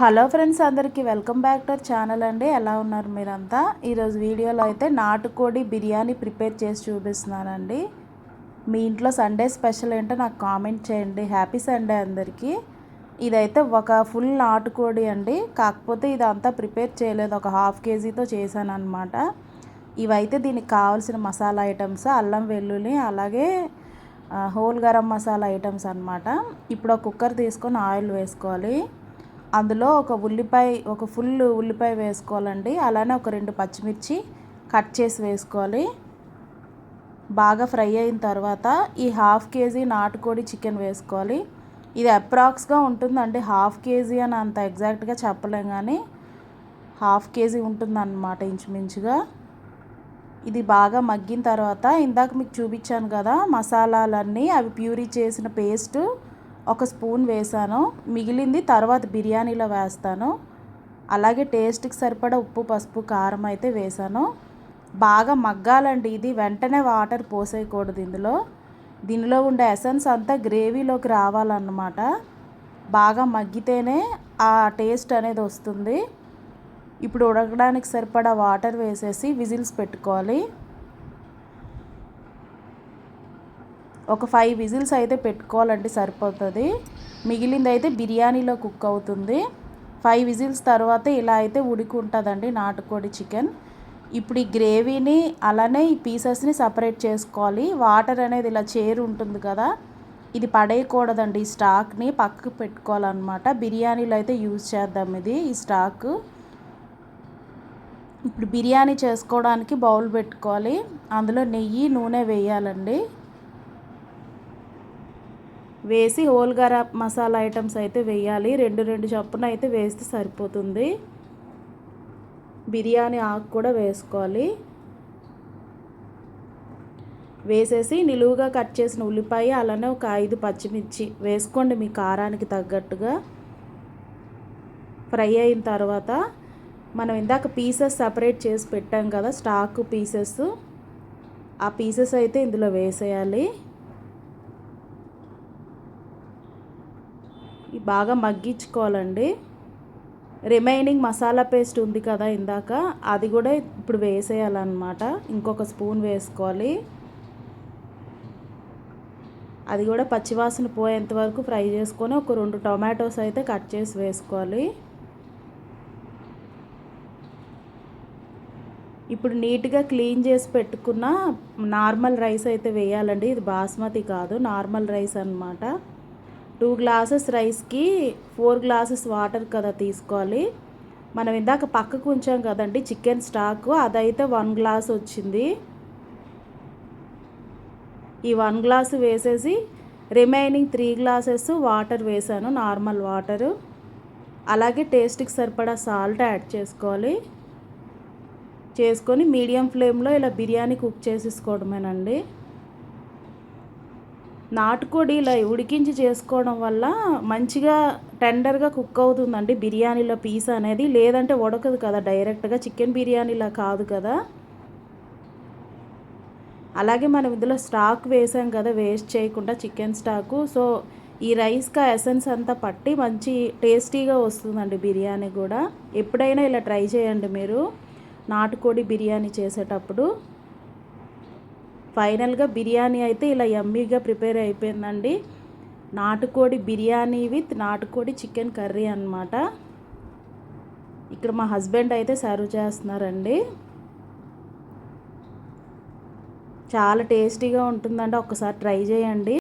Hello friends అందరికీ welcome back to our channel అండి. ఎలా ఉన్నారు మీరంతా? ఈరోజు వీడియోలో అయితే నాటుకోడి బిర్యానీ ప్రిపేర్ చేసి చూపిస్తున్నానండి. మీ ఇంట్లో సండే స్పెషల్ ఏంటో నాకు కామెంట్ చేయండి. హ్యాపీ సండే అందరికీ. ఇదైతే ఒక ఫుల్ నాటుకోడి అండి. కాకపోతే ఇదంతా ప్రిపేర్ చేయలేదు. ఒక హాఫ్ కేజీతో చేశాను అనమాట ఇవైతే దీనికి కావాల్సిన మసాలా ఐటమ్స్ అల్లం వెల్లుల్లి అలాగే హోల్ గరం మసాలా ఐటమ్స్ అనమాట ఇప్పుడు ఒక కుక్కర్ తీసుకొని ఆయిల్ వేసుకోవాలి. అందులో ఒక ఉల్లిపాయ ఒక ఫుల్ ఉల్లిపాయ వేసుకోవాలండి. అలానే ఒక రెండు పచ్చిమిర్చి కట్ చేసి వేసుకోవాలి. బాగా ఫ్రై అయిన తర్వాత ఈ హాఫ్ కేజీ నాటుకోడి చికెన్ వేసుకోవాలి. ఇది అప్రాక్స్గా ఉంటుందండి. హాఫ్ కేజీ అని అంత ఎగ్జాక్ట్గా చెప్పలేం కానీ హాఫ్ కేజీ ఉంటుందన్నమాట ఇంచుమించుగా. ఇది బాగా మగ్గిన తర్వాత ఇందాక మీకు చూపించాను కదా మసాలాలన్నీ అవి ప్యూరీ చేసిన పేస్టు ఒక స్పూన్ వేసాను. మిగిలింది తర్వాత బిర్యానీలో వేస్తాను. అలాగే టేస్ట్కి సరిపడా ఉప్పు పసుపు కారం అయితే వేసాను. బాగా మగ్గాలండి ఇది. వెంటనే వాటర్ పోసేయకూడదు ఇందులో. దీనిలో ఉండే ఎసెన్స్ అంతా గ్రేవీలోకి రావాలన్నమాట. బాగా మగ్గితేనే ఆ టేస్ట్ అనేది వస్తుంది. ఇప్పుడు ఉడకడానికి సరిపడా వాటర్ వేసేసి విజిల్స్ పెట్టుకోవాలి. ఒక ఫైవ్ విజిల్స్ అయితే పెట్టుకోవాలంటే సరిపోతుంది. మిగిలింది అయితే బిర్యానీలో కుక్ అవుతుంది. ఫైవ్ విజిల్స్ తర్వాత ఇలా అయితే ఉడికి నాటుకోడి చికెన్. ఇప్పుడు ఈ గ్రేవీని అలానే ఈ పీసెస్ని సపరేట్ చేసుకోవాలి. వాటర్ అనేది ఇలా చేరు ఉంటుంది కదా ఇది పడేయకూడదండి ఈ స్టాక్ని. పక్కకు పెట్టుకోవాలన్నమాట. బిర్యానీలో అయితే యూజ్ చేద్దాం ఇది ఈ స్టాక్. ఇప్పుడు బిర్యానీ చేసుకోవడానికి బౌల్ పెట్టుకోవాలి. అందులో నెయ్యి నూనె వేయాలండి. వేసి హోల్ గరా మసాలా ఐటమ్స్ అయితే వేయాలి. రెండు రెండు చప్పున అయితే వేస్తే సరిపోతుంది. బిర్యానీ ఆకు కూడా వేసుకోవాలి. వేసేసి నిలువుగా కట్ చేసిన ఉల్లిపాయ అలానే ఒక ఐదు పచ్చిమిర్చి వేసుకోండి మీ కారానికి తగ్గట్టుగా. ఫ్రై అయిన తర్వాత మనం ఇందాక పీసెస్ సపరేట్ చేసి పెట్టాం కదా స్టాక్ పీసెస్. ఆ పీసెస్ అయితే ఇందులో వేసేయాలి. బాగా మగ్గించుకోవాలండి. రిమైనింగ్ మసాలా పేస్ట్ ఉంది కదా ఇందాక అది కూడా ఇప్పుడు వేసేయాలన్నమాట. ఇంకొక స్పూన్ వేసుకోవాలి. అది కూడా పచ్చివాసన పోయేంత వరకు ఫ్రై చేసుకొని ఒక రెండు టొమాటోస్ అయితే కట్ చేసి వేసుకోవాలి. ఇప్పుడు నీట్గా క్లీన్ చేసి పెట్టుకున్న నార్మల్ రైస్ అయితే వేయాలండి. ఇది బాస్మతి కాదు నార్మల్ రైస్ అనమాట టూ గ్లాసెస్ రైస్కి ఫోర్ గ్లాసెస్ వాటర్ కదా తీసుకోవాలి. మనం ఇందాక పక్కకు ఉంచాం కదండి చికెన్ స్టాక్ అదైతే వన్ గ్లాస్ వచ్చింది. ఈ వన్ గ్లాసు వేసేసి రిమైనింగ్ త్రీ గ్లాసెస్ వాటర్ వేసాను నార్మల్ వాటరు. అలాగే టేస్ట్కి సరిపడా సాల్ట్ యాడ్ చేసుకోవాలి. చేసుకొని మీడియం ఫ్లేమ్లో ఇలా బిర్యానీ కుక్ చేసేసుకోవడమేనండి. నాటుకోడి ఇలా ఉడికించి చేసుకోవడం వల్ల మంచిగా టెండర్గా కుక్ అవుతుందండి. బిర్యానీలో పీస్ అనేది లేదంటే ఉడకదు కదా డైరెక్ట్గా చికెన్ బిర్యానీలా కాదు కదా. అలాగే మనం ఇందులో స్టాక్ వేసాం కదా వేస్ట్ చేయకుండా చికెన్ స్టాకు. సో ఈ రైస్కి ఎసెన్స్ అంతా పట్టి మంచి టేస్టీగా వస్తుందండి బిర్యానీ కూడా. ఎప్పుడైనా ఇలా ట్రై చేయండి మీరు నాటుకోడి బిర్యానీ చేసేటప్పుడు. ఫైనల్గా బిర్యానీ అయితే ఇలా ఎమ్మీగా ప్రిపేర్ అయిపోయిందండి. నాటుకోడి బిర్యానీ విత్ నాటుకోడి చికెన్ కర్రీ అనమాట ఇక్కడ మా హస్బెండ్ అయితే సర్వ్ చేస్తున్నారండి. చాలా టేస్టీగా ఉంటుందండి. ఒక్కసారి ట్రై చేయండి.